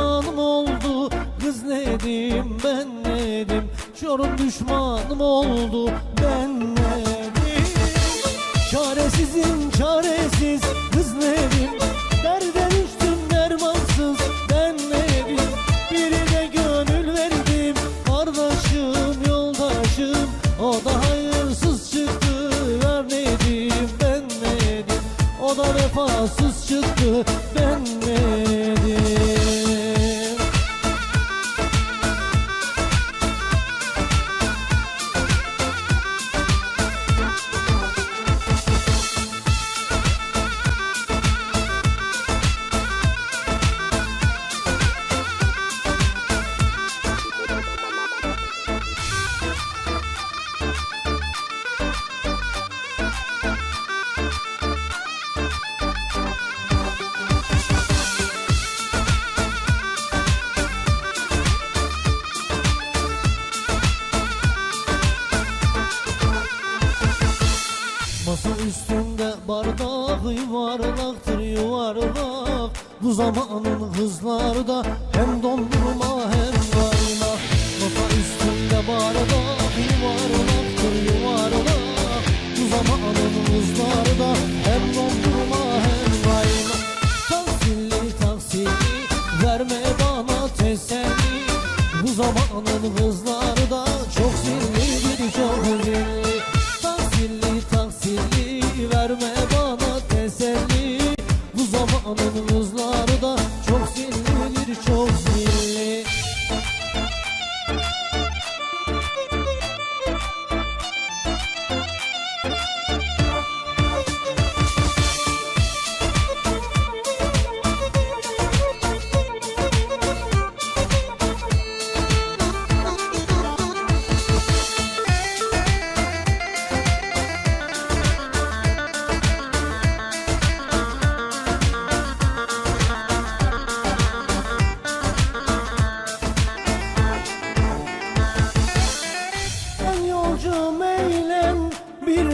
düşmanım oldu. Kız nedim ben nedim Çorum düşmanım oldu. Ben nedim Çaresizim çaresiz. Kız nedim Derde düştüm dermansız. Ben nedim Birine gönül verdim. Kardeşim yoldaşım. O da hayırsız çıktı. Yar nedim ben nedim O da vefasız çıktı.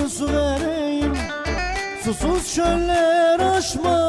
söz vereyim. Susuz çöller aşma.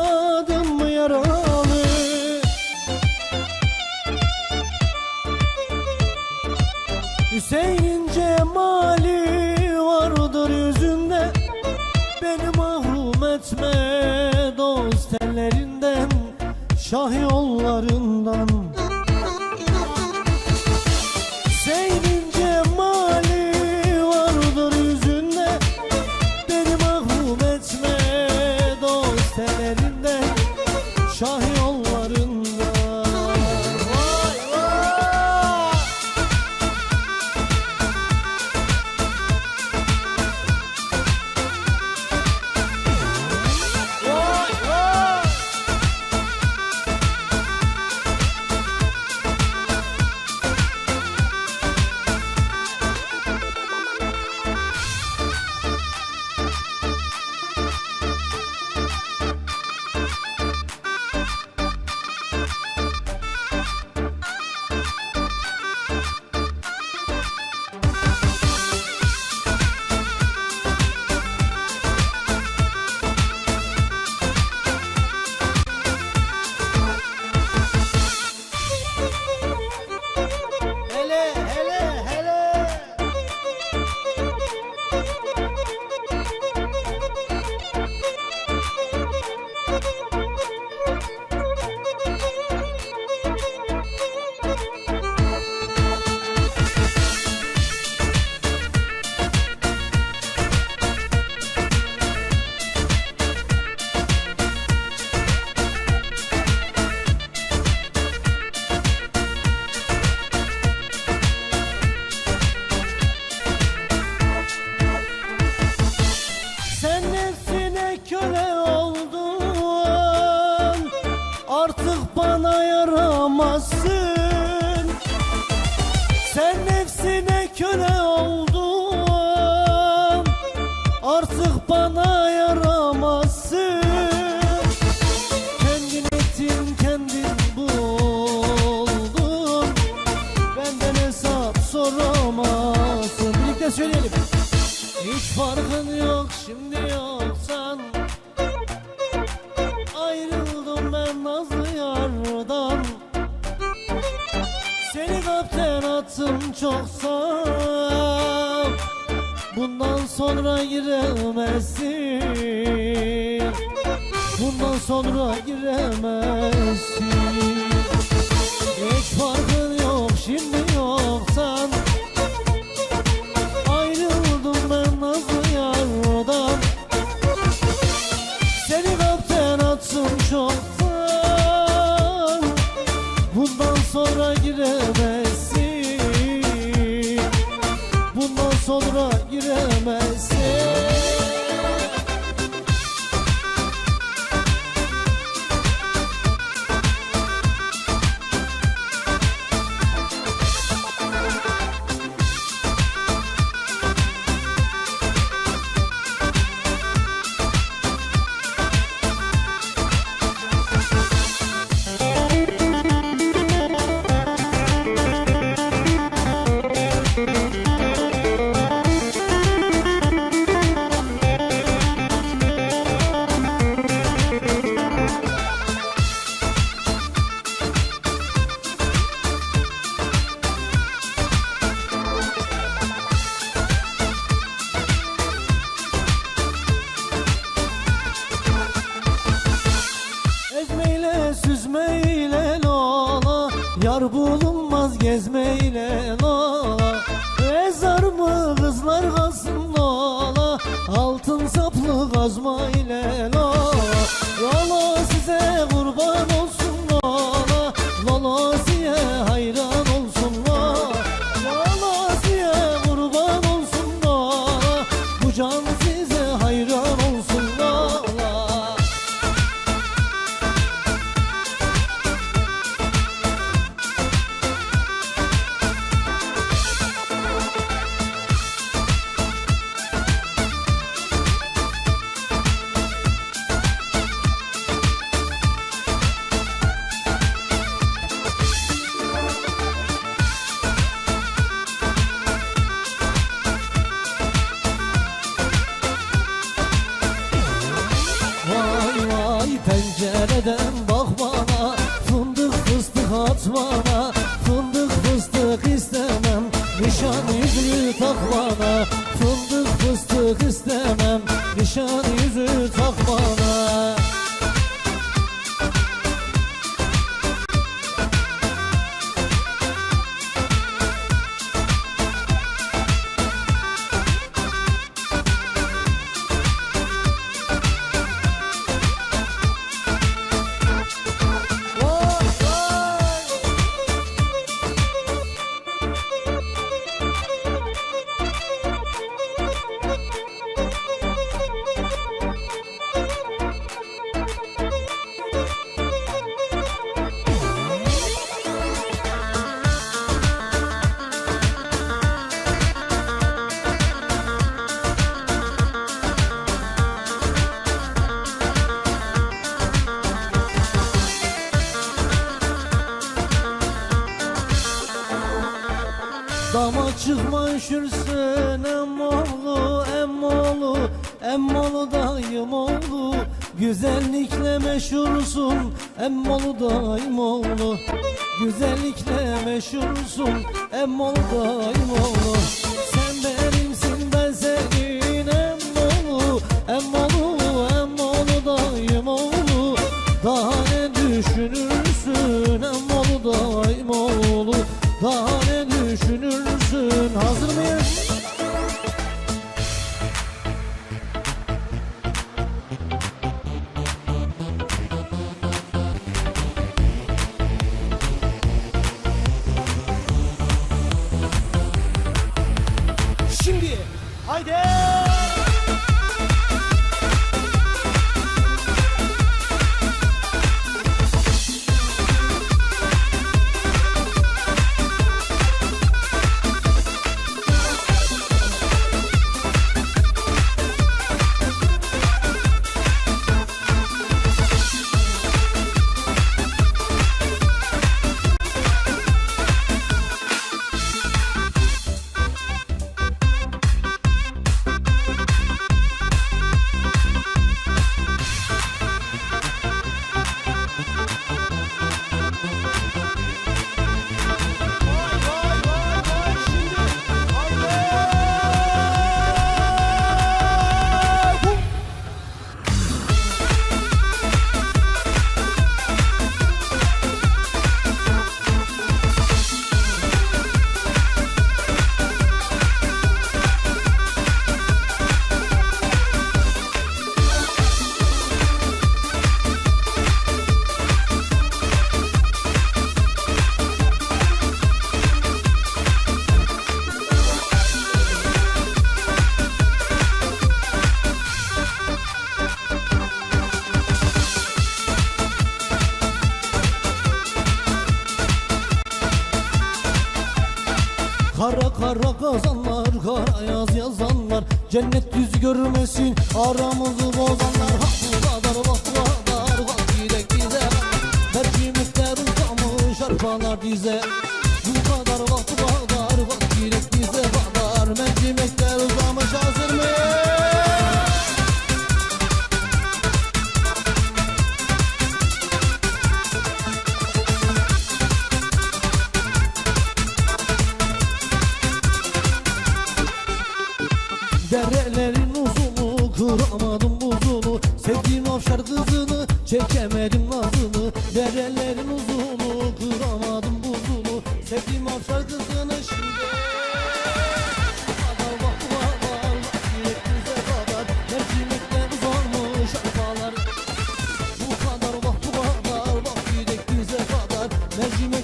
gire Yar bulunmaz gezmeyle lala Ezar mı kızlar kalsın lala Altın saplı kazma ile lala Emmalı dayım oğlu Güzellikle meşhursun. Emmalı dayım oğlu Güzellikle meşhursun. Emmalı dayım oğlu Sen benimsin ben senin Emmalı Emmalı Cennet yüz görmesin aramızı bozanlar. Hak bu kadar bak bu kadar bak gidek bize Belki miktarın kalmış arpalar dize. Bu kadar bak bu kadar bak gidek bize Beijo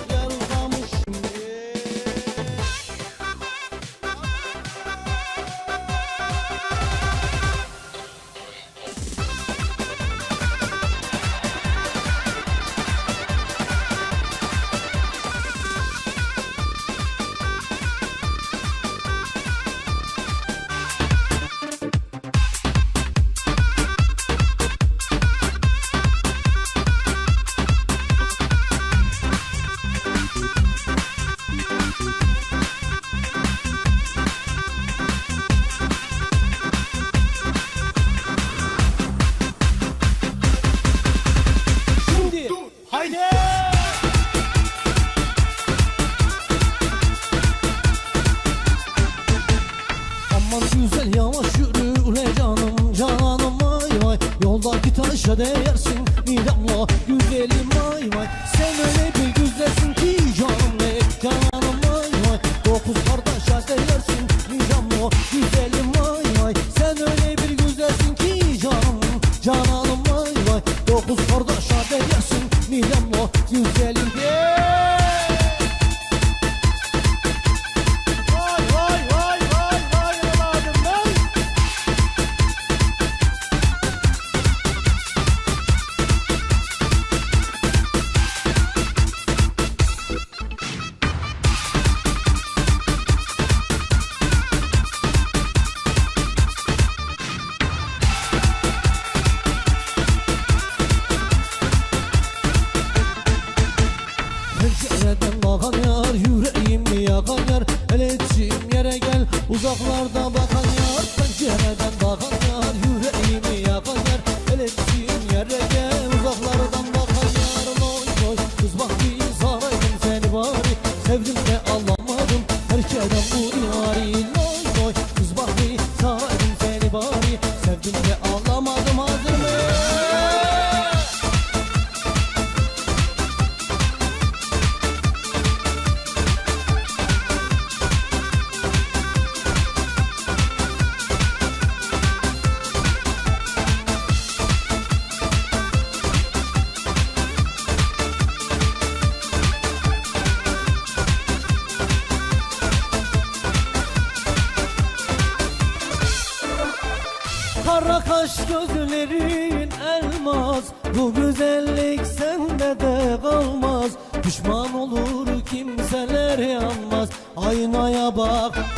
Bu güzellik sende de kalmaz. Pişman olur kimseler yanmaz. Aynaya bak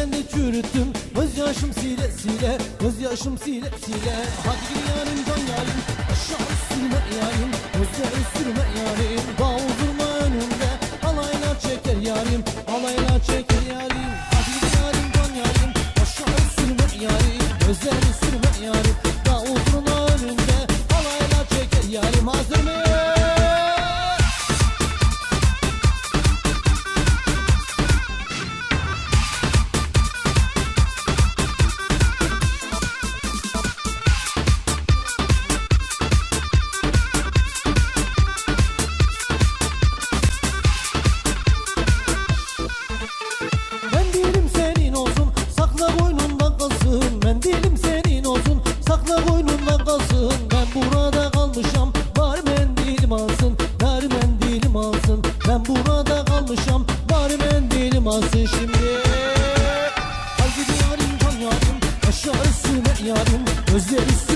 ben de çürüttüm. Gözyaşım sile sile Gözyaşım sile sile. Hadi gir yarim can yarim Aşağı sürme yarim. Gözleri sürme yarim Davul durma önümde. Alaylar çeker yarim Alaylar çeker yarim. Hadi gir yarim can yarim Aşağı sürme yarim. Gözleri sürme yarim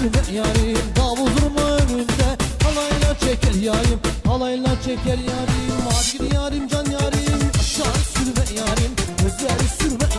Sürme yarim Davul durma önünde halayla çeker yarim Halayla çeker yarim. Hadi yarim can yarim. Aşağı sürme yarim Gözleri sürme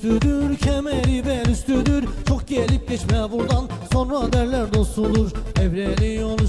üstüdür, kemeri bel üstüdür. Çok gelip geçme buradan, sonra derler dost olur Evreni yol üstüdür